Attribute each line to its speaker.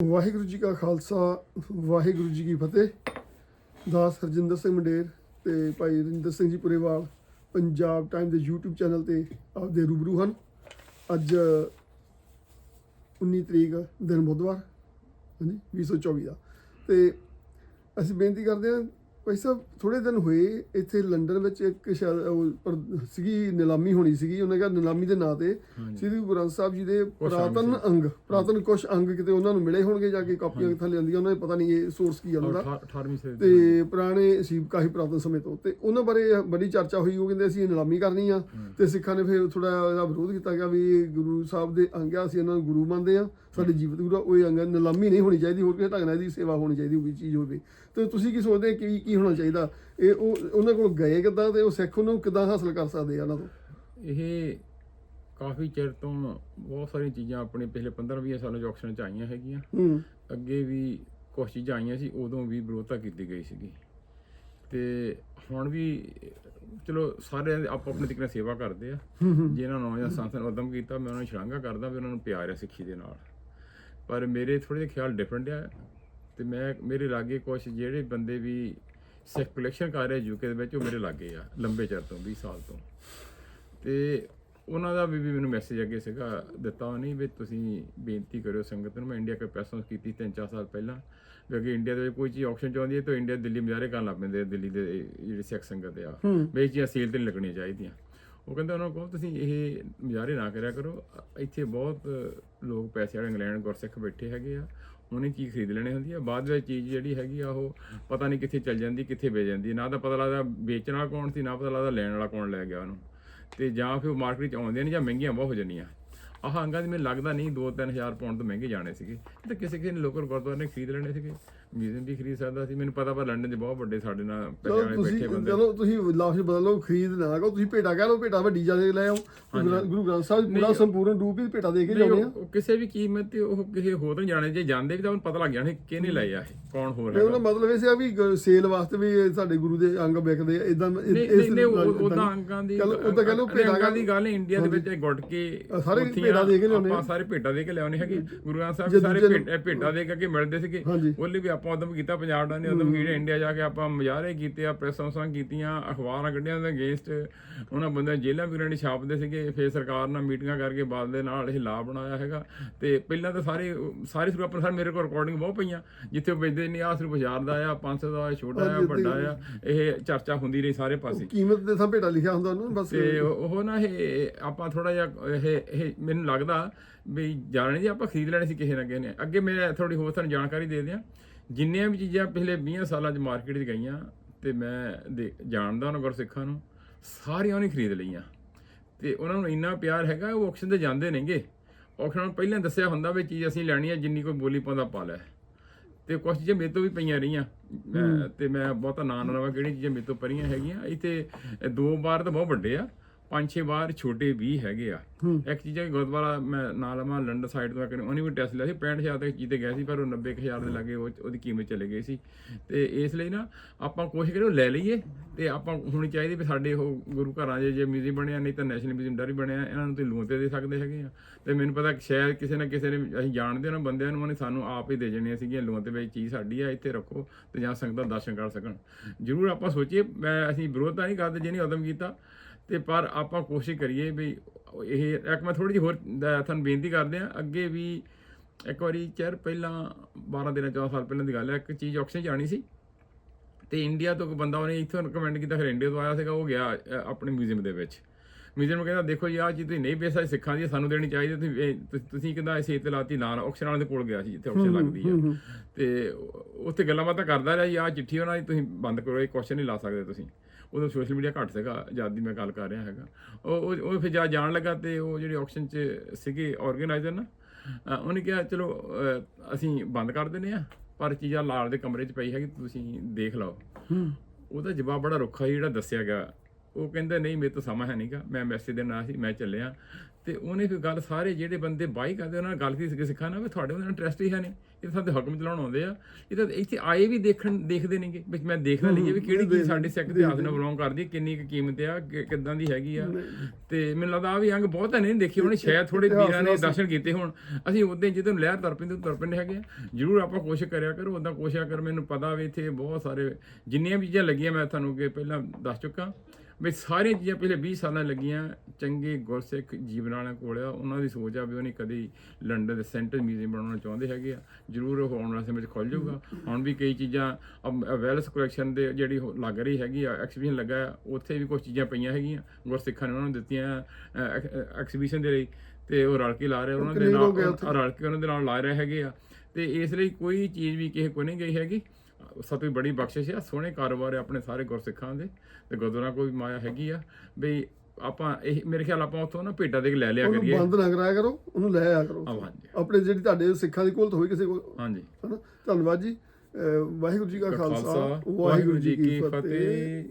Speaker 1: ਵਾਹਿਗੁਰੂ ਜੀ ਕਾ ਖਾਲਸਾ, ਵਾਹਿਗੁਰੂ ਜੀ ਕੀ ਫਤਿਹ। ਦਾਸ ਹਰਜਿੰਦਰ ਸਿੰਘ ਮੰਡੇਰ ਤੇ ਭਾਈ ਰਿੰਦਰ ਸਿੰਘ ਜੀ ਪੁਰੇਵਾਲ ਪੰਜਾਬ ਟਾਈਮ ਦੇ YouTube ਚੈਨਲ ਤੇ ਆਪਦੇ ਰੂਬਰੂ ਹਨ। ਅੱਜ 19 ਤਰੀਕ ਦਿਨ ਬੁੱਧਵਾਰ, ਹਾਂਜੀ 2024 ਦਾ ਤੇ ਅਸੀਂ ਬੇਨਤੀ ਕਰਦੇ ਹਾਂ ਭਾਈ ਸਾਹਿਬ ਥੋੜੇ ਦਿਨ ਹੋਏ ਇੱਥੇ ਲੰਡਨ ਵਿੱਚ ਇੱਕ ਸੀਗੀ ਨਿਲਾਮੀ ਹੋਣੀ ਸੀਗੀ ਉਹਨੇ ਕਿਹਾ ਨਿਲਾਮੀ ਦੇ ਨਾਂ ਤੇ ਸ੍ਰੀ ਗੁਰੂ ਗ੍ਰੰਥ ਸਾਹਿਬ ਜੀ ਦੇ ਪੁਰਾਤਨ ਅੰਗ ਪੁਰਾਤਨ ਕੁਝ ਅੰਗ ਕਿਤੇ ਉਹਨਾਂ ਨੂੰ ਮਿਲੇ ਹੋਣਗੇ ਜਾ ਕੇ ਕਾਪੀਆਂ ਥੱਲੇ ਆਉਂਦੀਆਂ ਉਹਨਾਂ ਨੂੰ ਪਤਾ ਨਹੀਂ ਇਹ ਸੋਰਸ ਕੀ ਆ ਉਹਨਾਂ ਦਾ।
Speaker 2: 18ਵੀਂ ਸਦੀ
Speaker 1: ਤੇ ਪੁਰਾਣੇ ਸੀਬ ਕਾਹੀ ਪੁਰਾਤਨ ਸਮੇਂ ਤੋਂ। ਤੇ ਉਹਨਾਂ ਬਾਰੇ ਬੜੀ ਚਰਚਾ ਹੋਈ ਉਹ ਕਹਿੰਦੇ ਅਸੀਂ ਇਹ ਨਿਲਾਮੀ ਕਰਨੀ ਆ। ਤੇ ਸਿੱਖਾਂ ਨੇ ਫਿਰ ਥੋੜਾ ਇਹਦਾ ਵਿਰੋਧ ਕੀਤਾ ਗਿਆ ਵੀ ਗੁਰੂ ਸਾਹਿਬ ਦੇ ਅੰਗ ਆ ਅਸੀਂ ਇਹਨਾਂ ਨੂੰ ਗੁਰੂ ਮੰਨਦੇ ਆ। ਸਾਡੇ ਜੀਵਤ ਗੁਰੂ ਉਹ ਅੰਗ ਨਿਲਾਮੀ ਨਹੀਂ ਹੋਣੀ ਚਾਹੀਦੀ ਹੋਰ ਕਿਸੇ ਢੰਗ ਨਾਲ ਇਹਦੀ ਸੇਵਾ ਹੋਣੀ ਚਾਹੀਦੀ ਹੋਵੇ ਚੀਜ਼ ਹੋਵੇ। ਤੇ ਤੁਸੀਂ ਕੀ ਸੋਚਦੇ ਕੀ ਕੀ ਹੋਣਾ ਚਾਹੀਦਾ? ਇਹ ਉਹ ਉਹਨਾਂ ਕੋਲ ਗਏ ਕਿੱਦਾਂ ਤੇ ਉਹ ਸਿੱਖ ਉਹਨੂੰ ਕਿੱਦਾਂ ਹਾਸਲ ਕਰ ਸਕਦੇ ਆ ਉਹਨਾਂ ਤੋਂ?
Speaker 2: ਇਹ ਕਾਫੀ ਚਿਰ ਤੋਂ ਬਹੁਤ ਸਾਰੀਆਂ ਚੀਜ਼ਾਂ ਆਪਣੇ ਪਿਛਲੇ 15-20 ਸਾਲਾਂ 'ਚ ਆਕਸ਼ਨ 'ਚ ਆਈਆਂ ਹੈਗੀਆਂ।
Speaker 1: ਹੂੰ।
Speaker 2: ਅੱਗੇ ਵੀ ਕੁਝ ਚੀਜ਼ਾਂ ਆਈਆਂ ਸੀ ਉਦੋਂ ਵੀ ਵਿਰੋਧਤਾ ਕੀਤੀ ਗਈ ਸੀਗੀ। ਤੇ ਹੁਣ ਵੀ ਚਲੋ ਸਾਰੇ ਆਪੋ ਆਪਣੇ ਤਰੀਕੇ ਨਾਲ ਸੇਵਾ ਕਰਦੇ ਆ। ਜਿਨ੍ਹਾਂ ਨੂੰ ਜਾਂ ਸੰਸਥਾ ਨੇ ਉਦਮ ਕੀਤਾ ਮੈਂ ਉਹਨਾਂ ਨੂੰ ਸ਼ਲਾਘਾ ਕਰਦਾ ਵੀ ਉਹਨਾਂ ਨੂੰ ਪਿਆਰ ਹੈ ਸਿੱਖੀ ਦੇ ਨਾਲ। ਪਰ ਮੇਰੇ ਥੋੜੇ ਜਿਹੇ ਖਿਆਲ ਡਿਫਰੈਂਟ ਆ ਤੇ ਮੈਂ ਮੇਰੇ ਲਾਗੇ ਕੁਝ ਜਿਹੜੇ ਬੰਦੇ ਵੀ ਸਿੱਖ ਕਲੈਕਸ਼ਨ ਕਰ ਰਹੇ ਯੂਕੇ ਦੇ ਵਿੱਚ ਉਹ ਮੇਰੇ ਲਾਗੇ ਆ ਲੰਬੇ ਚਿਰ ਤੋਂ 20 ਸਾਲ ਤੋਂ। ਤੇ ਉਹਨਾਂ ਦਾ ਵੀ ਵੀ ਮੈਨੂੰ ਮੈਸੇਜ ਅੱਗੇ ਸੀਗਾ ਦਿੱਤਾ ਨਹੀਂ ਵੀ ਤੁਸੀਂ ਬੇਨਤੀ ਕਰਿਓ ਸੰਗਤ ਨੂੰ ਮੈਂ ਇੰਡੀਆ ਕੇ ਪ੍ਰੈਸੈਂਸ ਕੀਤੀ 3-4 ਸਾਲ ਪਹਿਲਾਂ। ਵੀ ਅੱਗੇ ਇੰਡੀਆ ਦੇ ਵਿੱਚ ਕੋਈ ਚੀਜ਼ ਆਕਸ਼ਨ ਚ ਆਉਂਦੀ ਹੈ ਤਾਂ ਇੰਡੀਆ ਦਿੱਲੀ ਮੁਜ਼ਾਹਰੇ ਕਰਨ ਲੱਗ ਪੈਂਦੇ ਦਿੱਲੀ ਦੇ ਜਿਹੜੇ ਸਿੱਖ ਸੰਗਤ ਆ। ਵੀ ਇਹ ਚੀਜ਼ਾਂ ਸੇਲ ਤੇ ਨਹੀਂ ਲੱਗਣੀਆਂ ਚਾਹੀਦੀਆਂ। ਉਹ ਕਹਿੰਦੇ ਉਹਨਾਂ ਨੂੰ ਕਹੋ ਤੁਸੀਂ ਇਹ ਮੁਜ਼ਾਹਰੇ ਨਾ ਕਰਿਆ ਕਰੋ। ਇੱਥੇ ਬਹੁਤ ਲੋਕ ਪੈਸੇ ਵਾਲੇ ਇੰਗਲੈਂਡ ਗੁਰਸਿੱਖ ਬੈਠੇ ਹੈਗੇ ਆ। ਉਹਨੇ ਚੀਜ਼ ਖਰੀਦ ਲੈਣੀ ਹੁੰਦੀ ਆ। ਬਾਅਦ ਵਿੱਚ ਚੀਜ਼ ਜਿਹੜੀ ਹੈਗੀ ਆ, ਉਹ ਪਤਾ ਨਹੀਂ ਕਿੱਥੇ ਚੱਲ ਜਾਂਦੀ, ਕਿੱਥੇ ਵੇਚ ਜਾਂਦੀ। ਨਾ ਤਾਂ ਪਤਾ ਲੱਗਦਾ ਵੇਚਣ ਵਾਲਾ ਕੌਣ ਸੀ, ਨਾ ਪਤਾ ਲੱਗਦਾ ਲੈਣ ਵਾਲਾ ਕੌਣ ਲੈ ਗਿਆ ਉਹਨੂੰ। ਤੇ ਜਾਂ ਫਿਰ ਉਹ ਮਾਰਕੀਟ ਚ ਆਉਂਦੀਆਂ ਨੇ ਜਾਂ ਮਹਿੰਗੀਆਂ ਬਹੁਤ ਹੋ ਜਾਂਦੀਆਂ। ਆਹ ਅੰਗਾਂ ਦੀ ਮੈਨੂੰ ਲੱਗਦਾ ਨਹੀਂ 2-3000 ਪਾਉਂਡ ਤੋਂ ਮਹਿੰਗੇ ਜਾਣੇ ਸੀਗੇ। ਤੇ ਕਿਸੇ ਕਿਸੇ ਨੇ ਲੋਕਲ ਗੁਰਦੁਆਰੇ ਨੇ ਖਰੀਦ ਲੈਣੇ ਸੀਗੇ। ਮਿਊਜ਼ੀਅਮ ਵੀ ਖਰੀਦ ਸਕਦਾ ਸੀ। ਮੈਨੂੰ ਪਤਾ ਪਰ ਲੰਡਨ 'ਚ ਬਹੁਤ ਵੱਡੇ ਸਾਡੇ ਨਾਲ ਪੈਸੇ ਵਾਲੇ ਬੈਠੇ ਬੰਦੇ
Speaker 1: ਚਲੋ ਤੁਸੀਂ ਲਾਸ਼ ਬਦਲੋ ਖਰੀਦ ਨਾ ਕਹੋ ਤੁਸੀਂ ਭੇਟਾ ਕਹਿ ਲਓ ਭੇਟਾ ਵੱਡੀ ਜ਼ਿਆਦਾ ਲੈ ਆਓ। ਗੁਰੂ ਗ੍ਰੰਥ- ਗੁਰੂ ਗ੍ਰੰਥ ਸਾਹਿਬ ਪੂਰਾ ਸੰਪੂਰਨ ਰੂਪ ਹੀ ਭੇਟਾ ਦੇ ਕੇ ਲਿਆਉਣੇ ਆ।
Speaker 2: ਕਿਸੇ ਵੀ ਕੀਮਤ ਤੇ ਉਹ ਕਿਸੇ ਹੋਰ ਤੋਂ ਜਾਣੇ ਜੇ ਜਾਂਦੇ ਵੀ ਤਾਂ ਉਹਨੂੰ ਪਤਾ ਲੱਗ ਜਾਣਾ ਕਿਹਨੇ ਲਏ ਆ ਕੌਣ ਹੋਰ ਹੈ
Speaker 1: ਉਹਦਾ ਮਤਲਬ ਇਹ ਸੀ ਵੀ ਸੇਲ ਵਾਸਤੇ ਵੀ ਸਾਡੇ ਗੁਰੂ ਦੇ ਅੰਗ ਵਿਕਦੇ ਆ। ਇਦਾਂ
Speaker 2: ਨਹੀਂ ਉਹਦਾ ਅੰਕਾਂ ਦੀ
Speaker 1: ਉਹ ਤਾਂ ਕਹ ਲਓ
Speaker 2: ਨਹੀਂ,
Speaker 1: ਭੇਟਾ
Speaker 2: ਦੀ ਗੱਲ ਇੰਡੀਆ ਦੇ ਵਿੱਚ ਇਹ ਗੁੱਟ ਕੇ
Speaker 1: ਸਾਰੇ ਭੇਟਾ ਦੇ ਕੇ ਲਿਆਉਣੇ ਆ।
Speaker 2: ਆਪਾਂ ਸਾਰੇ ਭੇਟਾ ਦੇ ਕੇ ਲਿਆਉਣੇ ਹੈਗੇ। ਗੁਰੂ ਗ੍ਰੰਥ ਸਾਹਿਬ ਸਾਰੇ ਭੇਟਾ ਭੇਟਾ ਦੇ ਕੇ ਅੱਗੇ ਮਿਲਦੇ ਸੀਗੇ। ਉਹਲੇ ਵੀ ਆਪਾਂ ਉਦਮ ਕੀਤਾ ਪੰਜਾਬ ਦਾ ਨੇ ਉਦਮ ਕੀਤੇ ਇੰਡੀਆ ਜਾ ਕੇ ਆਪਾਂ ਮੁਜ਼ਾਹਰੇ ਕੀਤੇ ਆ ਪ੍ਰੈਸਾਂ ਕੀਤੀਆਂ ਅਖਬਾਰਾਂ ਕੱਢੀਆਂ ਦੇ ਅਗੇਂਸਟ। ਉਹਨਾਂ ਬੰਦਿਆਂ ਨੂੰ ਜੇਲ੍ਹਾਂ ਵੀ ਰਹਿਣੀ ਛਾਪਦੇ ਸੀਗੇ। ਫਿਰ ਸਰਕਾਰ ਨਾਲ ਮੀਟਿੰਗਾਂ ਕਰਕੇ ਬਾਦ ਦੇ ਨਾਲ ਇਹ ਲਾਭ ਬਣਾਇਆ ਹੈਗਾ। ਤੇ ਪਹਿਲਾਂ ਤਾਂ ਸਾਰੇ ਸਾਰੇ ਸਰੂਪ ਆਪਣੇ ਸਾਰੇ ਮੇਰੇ ਕੋਲ ਰਿਕਾਰਡਿੰਗ ਬਹੁਤ ਪਈਆਂ। ਜਿੱਥੇ ਉਹ ਵੇਚਦੇ ਨਹੀਂ ਆ ਸਿਰਫ ਬਾਜ਼ਾਰ ਦਾ ਆ 500 ਦਾ ਛੋਟਾ ਆ ਵੱਡਾ ਆ। ਇਹ ਚਰਚਾ ਹੁੰਦੀ ਰਹੀ ਸਾਰੇ ਪਾਸੇ।
Speaker 1: ਕੀਮਤ ਦੇ ਤਾਂ ਭੇਟਾ ਲਿਖਿਆ ਹੁੰਦਾ ਉਹਨਾਂ ਬਸ
Speaker 2: ਤੇ ਉਹ ਉਹ ਨਾ ਇਹ ਆਪਾਂ ਥੋੜਾ ਜਿਹਾ ਇਹ ਇਹ ਮੈਨੂੰ ਲੱਗਦਾ ਵੀ ਜਾਣੇ ਜੀ ਆਪਾਂ ਖਰੀਦ ਲੈਣੇ ਸੀ ਕਿਸੇ ਨਾ ਕਿਸੇ ਨੇ। ਅੱਗੇ ਮੇਰੇ ਥੋੜੀ ਹੋਰ ਤੁਹਾਨੂੰ ਜਾਣਕਾਰੀ ਦੇ ਦਿਆਂ ਜਿੰਨੀਆਂ ਵੀ ਚੀਜ਼ਾਂ ਪਿਛਲੇ 20 ਸਾਲਾਂ 'ਚ ਮਾਰਕੀਟ 'ਚ ਗਈਆਂ ਤੇ ਮੈਂ ਦੇ- ਜਾਣਦਾ ਉਹਨਾਂ ਗੁਰਸਿੱਖਾਂ ਨੂੰ ਸਾਰੀਆਂ ਉਹਨੇ ਖਰੀਦ ਲਈਆਂ। ਤੇ ਉਹਨਾਂ ਨੂੰ ਇੰਨਾ ਪਿਆਰ ਹੈਗਾ ਉਹ ਆਕਸ਼ਨ ਤੇ ਜਾਂਦੇ ਨਹੀਂਗੇ ਆਕਸ਼ਨ ਨੂੰ ਪਹਿਲਾਂ ਦੱਸਿਆ ਹੁੰਦਾ ਵੀ ਚੀਜ਼ ਅਸੀਂ ਲੈਣੀ ਹੈ ਜਿੰਨੀ ਕੋਈ ਬੋਲੀ ਪਾਉਂਦਾ ਪਾ ਲੈ। ਤੇ ਕੁਝ ਚੀਜ਼ਾਂ ਮੇਰੇ ਤੋਂ ਵੀ ਪਈਆਂ ਰਹੀਆਂ। ਮੈਂ- ਤੇ ਮੈਂ ਬਹੁਤਾ ਨਾਂ ਨਾ ਲਵਾਂ ਕਿਹੜੀ ਚੀਜ਼ਾਂ ਮੇਰੇ ਤੋਂ ਪਰੀਆਂ ਹੈਗੀਆਂ। ਇੱਥੇ ਦੋ ਬਾਰ ਤਾਂ ਬਹੁਤ ਵੱਡੇ ਆ। ਪੰਜ ਛੇ ਬਾਰ ਛੋਟੇ ਵੀ ਹੈਗੇ ਆ। ਇੱਕ ਚੀਜ਼ ਹੈ ਗੁਰਦੁਆਰਾ ਮੈਂ ਨਾਂ ਲਵਾਂ ਲੰਡਨ ਸਾਈਡ ਤੋਂ ਕਰੇ ਉਹਨੇ ਵੀ ਟੈਸਟ ਲਿਆ ਸੀ 65000 ਤੱਕ ਚੀਜ਼ ਤੇ ਗਿਆ ਸੀ ਪਰ ਉਹ 90000 ਦੇ ਲੱਗੇ ਉਹ ਉਹਦੀ ਕੀਮਤ ਚਲੇ ਗਈ ਸੀ। ਤੇ ਇਸ ਲਈ ਨਾ ਆਪਾਂ ਕੋਸ਼ਿਸ਼ ਉਹ ਲੈ ਲਈਏ ਤੇ ਆਪਾਂ ਹੋਣੀ ਚਾਹੀਦੀ ਵੀ ਸਾਡੇ ਉਹ ਗੁਰੂ ਘਰਾਂ 'ਚ ਜੇ ਮਿਊਜ਼ੀਅਮ ਬਣਿਆ ਨਹੀਂ ਤਾਂ ਨੈਸ਼ਨਲ ਮਿਊਜ਼ੀਅਮ ਡਰ ਬਣਿਆ ਇਹਨਾਂ ਨੂੰ ਤੇ ਲੋਨ ਤੇ ਦੇ ਸਕਦੇ ਹੈਗੇ ਆ। ਤੇ ਮੈਨੂੰ ਪਤਾ ਸ਼ਾਇਦ ਕਿਸੇ ਨਾ ਕਿਸੇ ਨੇ ਅਸੀਂ ਜਾਣਦੇ ਉਹਨਾਂ ਬੰਦਿਆਂ ਨੂੰ ਉਹਨੇ ਸਾਨੂੰ ਆਪ ਹੀ ਦੇ ਜਣੀਆਂ ਸੀਗੀਆਂ ਲੋਨ ਤੇ ਵਿੱਚ ਚੀਜ਼ ਸਾਡੀ ਆ ਇੱਥੇ ਰੱਖੋ ਤੇ ਜਾਂ ਸੰਗਤਾਂ ਦਰਸ਼ਨ ਕਰ ਸਕਣ। ਜ਼ਰੂਰ ਆਪਾਂ ਸੋਚੀਏ ਮੈਂ ਅਸੀਂ ਵਿਰੋਧਤਾ ਨਹੀਂ ਕਰਦੇ ਜਿਹਨੇ ਉਦਮ ਕੀਤਾ ਤੇ ਪਰ ਆਪਾਂ ਕੋਸ਼ਿਸ਼ ਕਰੀਏ ਵੀ ਇਹ ਇੱਕ ਮੈਂ ਥੋੜੀ ਜਿਹੀ ਹੋਰ ਤੁਹਾਨੂੰ ਬੇਨਤੀ ਕਰਦੇ ਆ ਅੱਗੇ ਵੀ ਇੱਕ ਵਾਰੀ ਚਿਰ ਪਹਿਲਾਂ 12 ਦਿਨਾਂ 14 ਸਾਲ ਪਹਿਲਾਂ ਦੀ ਗੱਲ ਹੈ ਇੱਕ ਚੀਜ਼ ਆਕਸ਼ਨ 'ਚ ਆਣੀ ਸੀ ਤੇ ਇੰਡੀਆ ਤੋਂ ਇੱਕ ਬੰਦਾ ਉਹਨੇ ਇੱਥੋਂ ਕਮੈਂਟ ਕੀਤਾ ਫਿਰ ਇੰਡੀਆ ਤੋਂ ਆਇਆ ਸੀਗਾ ਉਹ ਗਿਆ ਆਪਣੇ ਮਿਊਜ਼ੀਅਮ ਦੇ ਵਿੱਚ। ਮਿਊਜ਼ੀਅਮ ਕਹਿੰਦਾ ਦੇਖੋ ਜੀ ਆਹ ਚੀਜ਼ ਤੁਸੀਂ ਨਹੀਂ ਸਕਦੇ ਸਿੱਖਾਂ ਦੀ ਸਾਨੂੰ ਦੇਣੀ ਚਾਹੀਦੀ ਤੁਸੀਂ ਤੁਸੀਂ ਕਹਿੰਦਾ ਇਸੇ ਤੇ ਲਾਤੀ ਨਾਲ ਆਕਸ਼ਨ ਵਾਲੇ ਦੇ ਕੋਲ ਗਿਆ ਸੀ ਜਿੱਥੇ ਆਕਸ਼ਨ ਲੱਗਦੀ ਆ। ਤੇ ਉੱਥੇ ਗੱਲਾਂ ਬਾਤਾਂ ਕਰਦਾ ਰਿਹਾ ਜੀ ਆਹ ਚਿੱਠੀ ਉਹਨਾਂ ਦੀ ਤੁਸੀਂ ਬੰਦ ਕਰੋ ਇਹ ਕੁਐਸਚਨ ਨਹੀਂ ਲਾ ਸਕਦੇ ਤੁਸੀਂ। ਉਦੋਂ ਸੋਸ਼ਲ ਮੀਡੀਆ ਘੱਟ ਸੀਗਾ ਜਦ ਦੀ ਮੈਂ ਗੱਲ ਕਰ ਰਿਹਾ ਹੈਗਾ। ਉਹ ਉਹ- ਫਿਰ ਜਾ ਜਾਣ ਲੱਗਾ ਤੇ ਉਹ ਜਿਹੜੇ ਆਕਸ਼ਨ 'ਚ ਸੀਗੇ ਆਰਗੇਨਾਈਜ਼ਰ ਨਾ ਉਹਨੇ ਕਿਹਾ ਚਲੋ ਅਸੀਂ ਬੰਦ ਕਰ ਦਿੰਦੇ ਆ ਪਰ ਚੀਜ਼ਾਂ ਲਾਲ ਦੇ ਕਮਰੇ 'ਚ ਪਈ ਹੈਗੀ ਤੁਸੀਂ ਦੇਖ ਲਓ। ਉਹਦਾ ਜਵਾਬ ਬੜਾ ਰੁੱਖਾ ਜਿਹੜਾ ਦੱਸਿਆ ਗਿਆ। ਉਹ ਕਹਿੰਦਾ ਨਹੀਂ ਮੇਰੇ ਤੋਂ ਸਮਾਂ ਹੈ ਨਹੀਂਗਾ ਮੈਂ ਮੈਸੇਜ ਦੇਣਾ ਸੀ ਮੈਂ ਚੱਲਿਆ। ਤੇ ਉਹਨੇ ਫਿਰ ਗੱਲ ਸਾਰੇ ਜਿਹੜੇ ਬੰਦੇ ਬਾਈ ਕਰਦੇ ਉਹਨਾਂ ਨਾਲ ਗੱਲ ਕੀਤੀ ਸਿੱਖਾ ਨਾ ਵੀ ਤੁਹਾਡੇ ਉਹਨਾਂ ਇੰਟਰਸਟ ਹੀ ਹੈ ਨਹੀਂ ਇਹ ਤਾਂ ਸਾਡੇ ਹੁਕਮ ਚਲਾਉਣ ਆਉਂਦੇ ਆ। ਇਹ ਤਾਂ ਇੱਥੇ ਆਏ ਵੀ ਦੇਖਣ ਦੇਖਦੇ ਨੇਗੇ ਵੀ ਮੈਂ ਦੇਖਦਾ ਲਈਏ ਵੀ ਕਿਹੜੀ ਚੀਜ਼ ਸਾਡੇ ਸਿੱਖ ਇਤਿਹਾਸ ਨਾਲ ਬਿਲੋਂਗ ਕਰਦੀ ਹੈ ਕਿੰਨੀ ਕੁ ਕੀਮਤ ਆ ਕਿੱਦਾਂ ਦੀ ਹੈਗੀ ਆ। ਤੇ ਮੈਨੂੰ ਲੱਗਦਾ ਆ ਵੀ ਅੰਗ ਬਹੁਤ ਨਹੀਂ ਦੇਖੀ ਹੋਣੀ ਸ਼ਾਇਦ ਥੋੜੇ ਵੀਰਾਂ ਨੇ ਦਰਸ਼ਨ ਕੀਤੇ ਹੋਣ। ਅਸੀਂ ਉਦੋਂ ਜਦੋਂ ਲਹਿਰ ਤੁਰ ਪੈਂਦੇ ਤੁਰ ਪੈਂਦੇ ਹੈਗੇ ਆ ਜਰੂਰ ਆਪਾਂ ਕੋਸ਼ਿਸ਼ ਕਰਿਆ ਕਰੋ ਉਦਾਂ ਕੋਸ਼ਿਸ਼ ਕਰ ਮੈਨੂੰ ਪਤਾ ਵੀ ਇੱਥੇ ਬਹੁਤ ਸਾਰੇ ਜਿੰਨੀਆਂ ਵੀ ਚੀਜ਼ਾਂ ਲੱਗੀਆਂ ਮੈਂ ਤੁਹਾਨੂੰ ਅੱਗੇ ਪਹਿਲਾਂ ਦੱਸ ਚੁੱਕਾ। ਵੀ ਸਾਰੀਆਂ ਚੀਜ਼ਾਂ ਪਿਛਲੇ 20 ਸਾਲਾਂ ਲੱਗੀਆਂ ਚੰਗੇ ਗੁਰਸਿੱਖ ਜੀਵਨ ਵਾਲਿਆਂ ਕੋਲ ਆ ਉਹਨਾਂ ਦੀ ਸੋਚ ਆ ਵੀ ਉਹਨੇ ਕਦੀ ਲੰਡਨ ਦੇ ਸੈਂਟਰ ਮਿਊਜ਼ੀਅਮ ਬਣਾਉਣਾ ਚਾਹੁੰਦੇ ਹੈਗੇ ਆ। ਜਰੂਰ ਉਹ ਆਉਣ ਵਾਲੇ ਸਮੇਂ 'ਚ ਖੁੱਲ ਜਾਊਗਾ। ਹੁਣ ਵੀ ਕਈ ਚੀਜ਼ਾਂ ਵੈਲਸ ਕਲੈਕਸ਼ਨ ਦੇ ਜਿਹੜੀ ਉਹ ਲੱਗ ਰਹੀ ਹੈਗੀ ਆ ਐਕਸੀਬਿਸ਼ਨ ਲੱਗਾ ਉੱਥੇ ਵੀ ਕੁਝ ਚੀਜ਼ਾਂ ਪਈਆਂ ਹੈਗੀਆਂ। ਗੁਰਸਿੱਖਾਂ ਨੇ ਉਹਨਾਂ ਨੂੰ ਦਿੱਤੀਆਂ ਐਕਸੀਬਿਸ਼ਨ ਦੇ ਲਈ ਤੇ ਉਹ ਰਲ ਕੇ ਲਾ ਰਹੇ ਉਹਨਾਂ ਦੇ ਨਾਲ? ਰਲ ਕੇ ਉਹਨਾਂ ਦੇ ਨਾਲ ਲਾ ਰਹੇ ਹੈਗੇ ਆ। ਤੇ ਇਸ ਲਈ ਕੋਈ ਚੀਜ਼ ਵੀ ਕਿਸੇ ਕੋ ਨਹੀਂ ਗਈ ਹੈਗੀ। ਸਤਿ ਬੜੀ ਬਖਸ਼ਿਸ਼ ਆ ਸੋਹਣੇ ਕਾਰੋਬਾਰ ਆ ਆਪਣੇ ਸਾਰੇ ਗੁਰਸਿੱਖਾਂ ਦੇ ਤੇ ਗੁਰਦੁਆਰਾ ਕੋਈ ਮਾਇਆ ਹੈਗੀ ਆ ਵੀ ਆਪਾਂ ਇਹ ਮੇਰੇ ਖਿਆਲ ਆਪਾਂ ਉੱਥੋਂ ਨਾ ਭੇਟਾ ਦੇ ਕੇ ਲੈ ਲਿਆ ਕਰੀਏ।
Speaker 1: ਬੰਦ ਨਾ ਕਰਾਇਆ ਕਰੋ ਉਹਨੂੰ ਲੈ ਆਇਆ ਕਰੋ।
Speaker 2: ਹਾਂਜੀ।
Speaker 1: ਆਪਣੇ ਜਿਹੜੀ ਤੁਹਾਡੇ ਸਿੱਖਾਂ ਦੀ ਕੋਲ ਹੋਈ ਕਿਸੇ ਕੋਲ।
Speaker 2: ਹਾਂਜੀ।
Speaker 1: ਹਨਾ? ਧੰਨਵਾਦ ਜੀ। ਵਾਹਿਗੁਰੂ ਜੀ ਕਾ
Speaker 2: ਖਾਲਸਾ। ਵਾਹਿਗੁਰੂ ਜੀ ਕੀ ਫਤਿਹ।